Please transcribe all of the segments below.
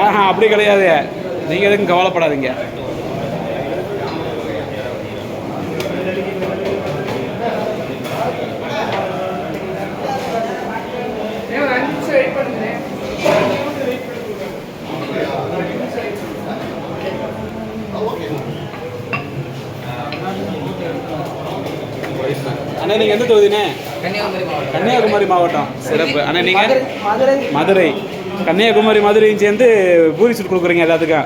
ஆஹா அப்படி கிடையாது. நீங்கள் எதுக்கும் கவலைப்படாதீங்க. அண்ணா நீங்கள் எந்த தொகுதிண்ணே? கன்னியாகுமரி மாவட்டம். சிறப்பு. அண்ணா நீங்கள் மதுரை மதுரை. கன்னியாகுமரி மதுரையும் சேர்ந்து பூரி சுட்டு கொடுக்குறீங்க எல்லாத்துக்கும்.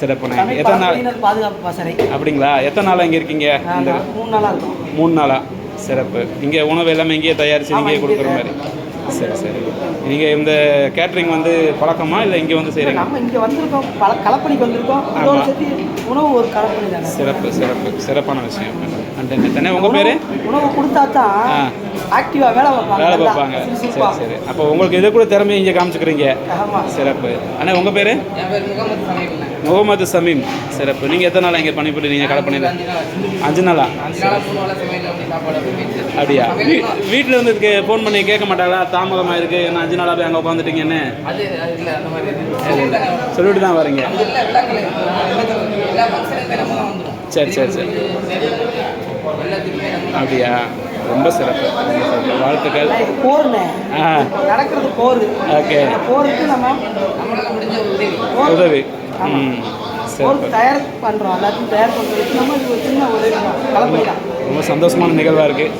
சிறப்புண்ணே எத்தனை நாள்? பாதுகாப்பு பசறை. அப்படிங்களா? எத்தனை நாளாக இங்கே இருக்கீங்க? இந்த மூணு நாளாக இருக்கும். மூணு நாளா? சிறப்பு. இங்கே உணவு எல்லாமே இங்கேயே தயாரித்து இங்கேயே இங்கே கொடுக்குற மாதிரி. சரி சரி. நீங்கள் இந்த கேட்ரிங் வந்து பழக்கமா இல்லை இங்கே வந்து செய்கிறீங்க நம்ம இங்கே வந்திருக்கோம். பல கலப்பணிக்கு வந்திருக்கோம். உணவு ஒரு கலப்பணி சிறப்பு சிறப்பு. சிறப்பான விஷயம். அண்ட் தானே உங்கள் பேர்? உணவு- கொடுத்தா தான். ஆக்டிவாக வேலை பார்ப்பாங்க வேலை பார்ப்பாங்க சரி. சரி அப்போ உங்களுக்கு எது கூட திறமையை இங்கே காமிச்சுக்கிறீங்க ஆமா சிறப்பு அண்ணா உங்கள் பேர் என் பேர் முகமது சமீம் சிறப்பு நீங்கள் எத்தனை நாள் இங்கே கலப்பணியில் அஞ்சு நாள் ஆச்சு. அஞ்சு நாளா. அப்படியா. வீட்டில் வந்து இதுக்கு ஃபோன் பண்ணி கேட்க மாட்டாங்களா தாமதமாக இருக்குது என்ன அஞ்சு நாளாக போய் அங்கே உட்காந்துட்டீங்கன்னு அது அது இல்லை அந்த மாதிரி இது. சொல்லிட்டாங்க. சொல்லிட்டு தான் வரீங்க சரி சரி சரி. அப்படியா ரொம்ப சிறப்பு. வாழ்த்துக்கள். நடக்கிறது போரு. ஓகே. போருக்கு நம்ம உதவி. ம் தயார் பண்ணுறோம் எல்லாத்தையும் தயார் பண்ணுறதுக்கு நம்ம இது ஒரு சின்ன உதவி தான். கலப்பணி தான் ரொம்ப சந்தோஷமான நிகழ்வாக இருக்குது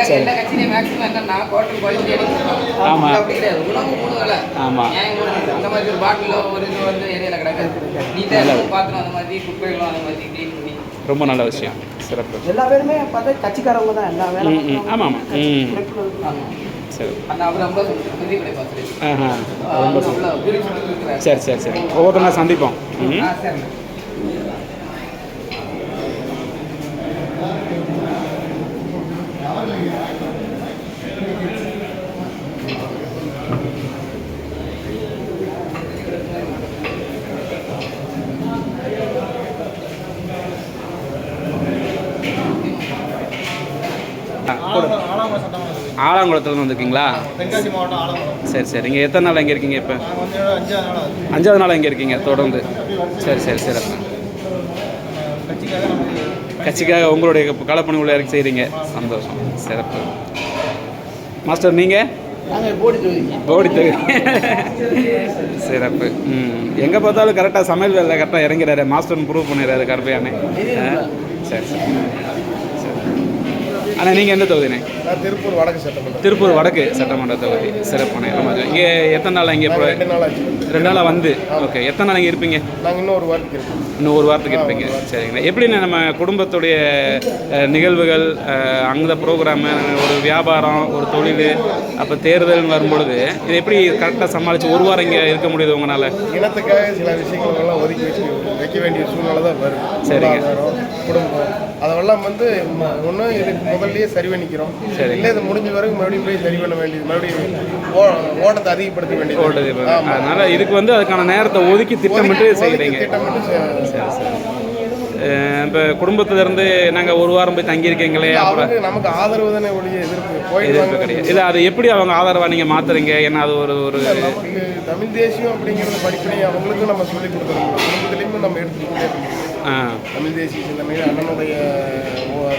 சரி. எல்லா கட்சியிலையும் மேக்ஸிமம் என்னன்னா குவார்டர் குவாலிட்டி அடிக்கிறோம் ஆமா. அப்படி கிடையாது உணவு மூணு வேலை ஆமா. ஏன் மூணு அந்த மாதிரி ஒரு பாட்டிலோ ஒரு இது வந்து ஏரியால கிடக்காது நீட்டாக பாத்திரம் அந்த மாதிரி குப்பைகளும் அந்த மாதிரி க்ளீன் பண்ணி ரொம்ப நல்ல விஷயம். சிறப்பு. எல்லா பேருமே பார்த்தா கட்சிக்காரவங்க தான். எல்லா வேலை ம், ம். பார்க்கறவங்க. ஆமா, ஆமா. ம். சரி. ஆஹா. ரொம்ப சரி. சரி சரி ஒவ்வொருத்தங்க சந்திப்போம். ம். ஆ சரிண்ணா. ஆலாங்குளத்துலேருந்து வந்திருக்கீங்களா? சரி சரி. இங்கே எத்தனை நாள் இங்கே இருக்கீங்க இப்போ? நாங்கள் அஞ்சாவது நாள் இங்கே இருக்கீங்க? தொடர்ந்து. சரி சரி சிறப்பு கட்சிக்காக உங்களுடைய களப்பணி உள்ள இறக்கி செய்கிறீங்க சந்தோஷம். சிறப்பு. மாஸ்டர் நீங்கள் நாங்கள் போடி தொகுதி. சிறப்பு. ம். எங்கே பார்த்தாலும் கரெக்டாக சமையல் வேலை கரெக்டாக இறங்கிறாரு. மாஸ்டர் ப்ரூவ் பண்ணிடுறாரு கருப்பையானே. ஆ, சரி சரி சரி. அண்ணா நீங்கள் எந்த தொகுதிண்ணே? நான் திருப்பூர் வடக்கு சட்டமன்றம் திருப்பூர் வடக்கு சட்டமன்ற தொகுதி. சிறப்புண்ணே ரொம்ப இங்கே எத்தனை நாள் இங்கே ரெண்டு நாளாக வந்து. ஓகே எத்தனை நாள் இங்கே இருப்பீங்க? நாங்கள் இன்னும் ஒரு வாரத்துக்கு இருக்கோம். இன்னும் ஒரு வாரத்துக்கு இருப்பீங்க. சரிங்கண்ணா. எப்படிண்ணே நம்ம குடும்பத்துடைய நிகழ்வுகள் அந்த ப்ரோக்ராமு ஒரு வியாபாரம் ஒரு தொழில் அப்போ தேர்தல்னு வரும்பொழுது இது எப்படி கரெக்டாக சமாளித்து ஒரு வாரம் இங்கே இருக்க முடியுது உங்களால்? இனத்துக்காக சில விஷயங்கள் எல்லாம் ஒதுக்கி வச்சு வைக்க வேண்டிய சூழ்நிலை தான் வருது. சரிங்க. குடும்பம் அதெல்லாம் வந்து ஒன்று இதுக்கு முதல்லயே சரி பண்ணிக்கிறோம். இல்லை இது முடிஞ்ச வரைக்கும் மறுபடியும் போய் சரி பண்ண வேண்டியது மறுபடியும் ஓட்டத்தை அதிகப்படுத்த வேண்டியது. ஆமா. அதனால இதுக்கு வந்து அதுக்கான நேரத்தை ஒதுக்கி திட்டமிட்டு செய்கிறீங்க இப்போ குடும்பத்திலேருந்து நாங்கள் ஒரு வாரம் போய் தங்கியிருக்கீங்களே அப்புறம் நமக்கு ஆதரவு தானே ஒழிய எதிர்ப்பு. எதிர்ப்பு கிடையாது. இல்லை அது எப்படி அவங்க ஆதரவாக நீங்கள் மாற்றுறீங்க ஏன்னா அது ஒரு ஒரு தமிழ் தேசியம் அப்படிங்கிறது படிப்படியாக அவங்களுக்கும் நம்ம சொல்லிக் கொடுத்துருக்கோம் குடும்பத்துலேயுமே நம்ம எடுத்துக்கிட்டே இருக்கோம் தமிழ் தேசிய சிந்தனை அண்ணனுடைய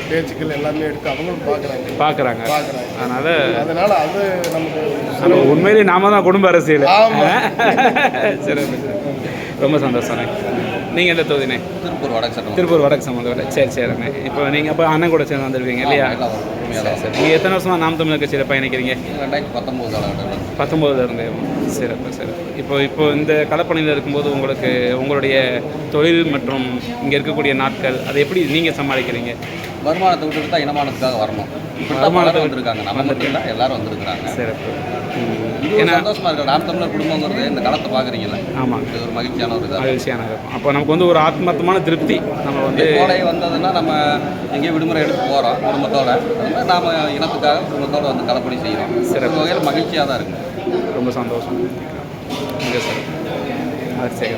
பேச்சுக்கள் எல்லாமே எடுத்து அவங்களும் பார்க்குறாங்க. பார்க்குறாங்க. பார்க்குறாங்க. அதனால் அதனால அது நமக்கு உண்மையிலேயே நாம தான் குடும்ப அரசியல். சரி. ரொம்ப சந்தோஷண்ணே நீங்கள் எந்த தொகுதிண்ணே திருப்பூர் வடக்கு சட்டம் திருப்பூர் வடக்கு சம்மந்தப்பட்ட சரி சரிண்ணே இப்போ நீங்கள் அப்போ அண்ணன் கூட சேர்ந்து வந்துருவீங்க இல்லையா? சரி. நீங்கள் எத்தனை வருஷமா நாம் தமிழர் கட்சியில் பயணிக்கிறீங்க? ரெண்டாயிரத்தி பத்தொம்போது பத்தொம்போதுல இருந்து. சிறப்பு சிறப்பு. இப்போ இப்போ இந்த களப்பணியில் இருக்கும்போது உங்களுக்கு உங்களுடைய தொழில் மற்றும் இங்கே இருக்கக்கூடிய நாட்கள் அதை எப்படி நீங்கள் சமாளிக்கிறீங்க? வருமானத்தை விட்டுட்டு தான் இனமானத்துக்காக வரணும். வருமானத்தை விட்டு- வந்திருக்காங்க. நம்ம மட்டும் இல்லை எல்லாரும் வந்திருக்கிறாங்க. சிறப்பு. ஏன்னா சந்தோஷமா இருக்கு. நாம் தமிழர் குடும்பங்கிறது இந்த களத்தை பார்க்குறீங்கல்ல. ஆமாம் இது ஒரு மகிழ்ச்சியான ஒரு மகிழ்ச்சியான இருக்கும் அப்போ நமக்கு வந்து ஒரு ஆத்மார்த்தமான திருப்தி. நம்ம வந்து கோடை வந்ததுன்னா நம்ம எங்கேயும் விடுமுறை எடுத்து போகிறோம் குடும்பத்தோட. அது மாதிரி நாம் இனத்துக்காக குடும்பத்தோட வந்து களப்பணி செய்கிறோம் சிறப்பு. வகையில் மகிழ்ச்சியாக தான் இருக்குது ரொம்ப சந்தோஷம். சார் அது சரி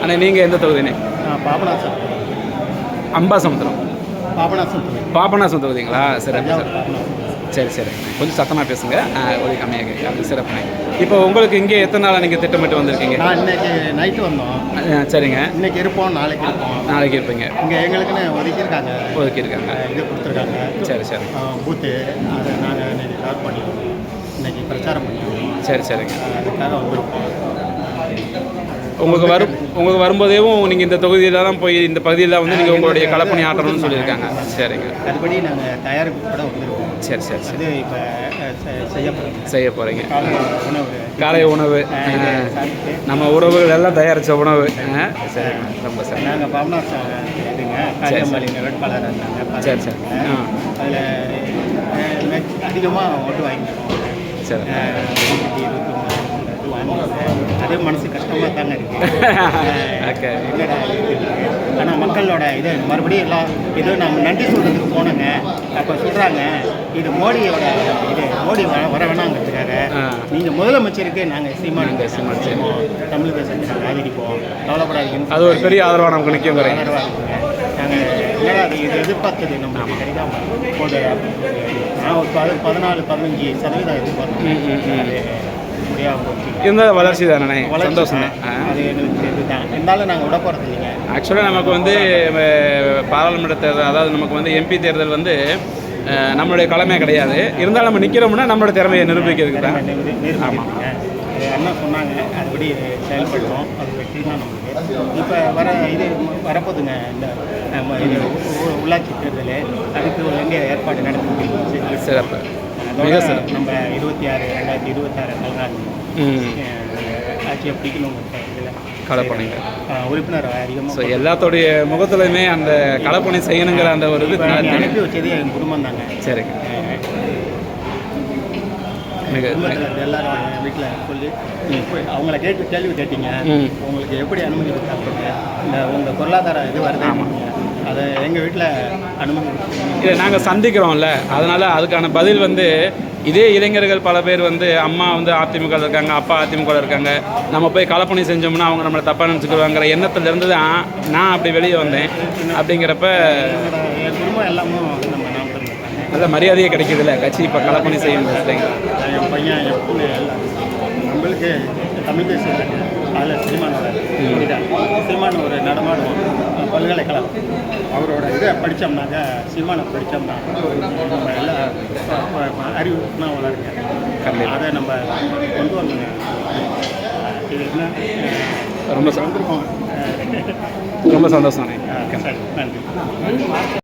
அண்ணா நீங்கள் எந்த தொகுதிண்ணே? பாபநாசம் அம்பாசமுத்திரம். பாபநாசம். பாபநாசம் தொகுதிங்களா சிறப்பு சார் சரி சரி. கொஞ்சம் சத்தமாக பேசுங்க. ஒலி கம்மியாக கேட்குது சிறப்புண்ணே இப்போ உங்களுக்கு இங்கே எத்தனை நாளாக நீங்கள் திட்டமிட்டு வந்திருக்கீங்க? நான் இன்னைக்கு நைட்டு வந்தோம். சரிங்க. இன்னைக்கு இருப்போம் நாளைக்கு இருப்போம். நாளைக்கு இருப்பீங்க. இங்கே எங்களுக்குன்னு ஒதுக்கியிருக்காங்க. ஒதுக்கியிருக்காங்க. இது கொடுத்துருக்காங்க. சரி சரி. பூத்து அதை நாங்கள் இன்னைக்கு கவர் பண்ணிடுவோம். இன்னைக்கு பிரச்சாரம் பண்ணிடுவோம். சரி சரிங்க. அதுக்காக வந்திருக்கோம். உங்களுக்கு வரும். உங்களுக்கு வரும்போதேவும் நீங்கள் இந்த தொகுதியில் தான் போய் இந்த பகுதியில் வந்து நீங்கள் உங்களுடைய களப்பணி ஆட்டணும்னு சொல்லியிருக்காங்க. சரிங்க. அதுபடி நாங்கள் தயாரிப்பு கூட வந்திருக்கோம். சரி சரி சரி. இப்போ செய்யப்படுறோம் செய்ய போகிறீங்க உணவு. காலை உணவு. நம்ம உறவுகள் எல்லாம் தயாரித்த உணவு. ஆ, சரிங்க ரொம்ப சரி. நாங்கள் பாபனார் இதுங்க. காளியம்பாளையம் வேட்பாளர் சரி, சரி. ஆ. அதில் அதிகமாக ஓட்டு வாங்கிக்கிறோம் சரி. அதே மனசு கஷ்டமாக தாங்க இருக்கு. என்னடா ஆனால் மக்களோட இது மறுபடியும் எல்லாம் இது நம்ம நன்றி சொல்கிறதுக்கு போனோங்க. அப்போ சொல்கிறாங்க இது மோடியோட இது மோடி வர வர வேணாங்கிறதுக்காக. நீங்கள் முதலமைச்சருக்கு நாங்கள் சீமானுக்கு நாங்க சீமான் சீமான் தமிழ் தேசத்தை நாங்கள் ஆதரிப்போம். கவலைப்படாதீங்கன்னு அது ஒரு பெரிய ஆதரவாக நமக்கு நிற்குங்கிறீங்க ஆதரவா இருக்குங்க. நாங்க என்னடா அது இது எதிர்பார்த்தது நம்மளுக்கு கிடைக்காம போது நான் ஒரு பத பதினாலு பதினஞ்சு சதவீதம் எதிர்பார்த்தேன் ம், ம், ம். அது முடியாம போச்சு இருந்தால் வளர்ச்சி தானே சந்தோஷம் தான். தான். அது எங்களுக்கு இதுதான் இருந்தாலும் நாங்கள் விட போகிறது இல்லைங்க. ஆக்சுவலாக நமக்கு வந்து பாராளுமன்ற தேர்தல் அதாவது நமக்கு வந்து எம்பி தேர்தல் வந்து நம்மளுடைய கடமை கிடையாது. இருந்தாலும் நம்ம நிற்கிறோம்னா நம்மளோட திறமையை நிரூபிக்கிறதுக்கு தான். ஆமாம் அண்ணா சொன்னாங்க அதுபடி செயல்படுறோம் அது வெற்றி தான் நம்மளுக்கு இப்போ வர இது வரப்போகுதுங்க இந்த உள்ளாட்சி தேர்தல். அதுக்கு வேண்டிய ஏற்பாடு நடத்தி சிறப்பு. மிக சிறப்பு. நம்ம இருபத்தி ஆறு ரெண்டாயிரத்தி இருபத்தாறு ம். ஆட்சியை பிடிக்கணும் இதில். களப்பணிங்க உறுப்பினர் ஸோ அதிகமாக எல்லாத்தோடைய முகத்துலையுமே அந்த களப்பணி செய்யணுங்கிற அந்த ஒரு இது அனுப்பி வச்சது என் குடும்பம் தாங்க. சரிங்க. எல்லாரும் வீட்டில் சொல்லி அவங்கள கேட்டு கேள்வி கேட்டீங்க. உங்களுக்கு எப்படி அனுமதி கொடுத்தாங்க? இந்த உங்கள் பொருளாதார இது வருது அதை எங்கள் வீட்டில் அனுமதி இல்லை நாங்கள் சந்திக்கிறோம்ல. அதனால் அதுக்கான பதில் வந்து இதே இளைஞர்கள் பல பேர் வந்து அம்மா வந்து அதிமுக இருக்காங்க அப்பா அதிமுக இருக்காங்க. நம்ம போய் கலப்பணி செஞ்சோம்னா அவங்க நம்மளை தப்பாக நினச்சிக்குவாங்கிற எண்ணத்துல இருந்து தான் நான் அப்படி வெளியே வந்தேன். அப்படிங்கிறப்ப குடும்பம் எல்லாமும் நல்ல மரியாதையே கிடைக்குதுல்ல? கட்சி இப்போ கலப்பணி இல்லைங்க என் பையன் என் நம்மளுக்கு தமிழ் தேசியம் அதில் சீமானோட சீமான் ஒரு நடமாடும் பல்கலைக்கழகம். அவரோட இதை படித்தோம்னாக்க சீமானை படித்தோம்னா நம்ம எல்லாம் அறிவு நான் வளருங்க. அதை நம்ம கொண்டு வரணுங்க இது என்ன? ரொம்ப ச- வந்திருக்கோம். ரொம்ப சந்தோஷம். சரி நன்றி.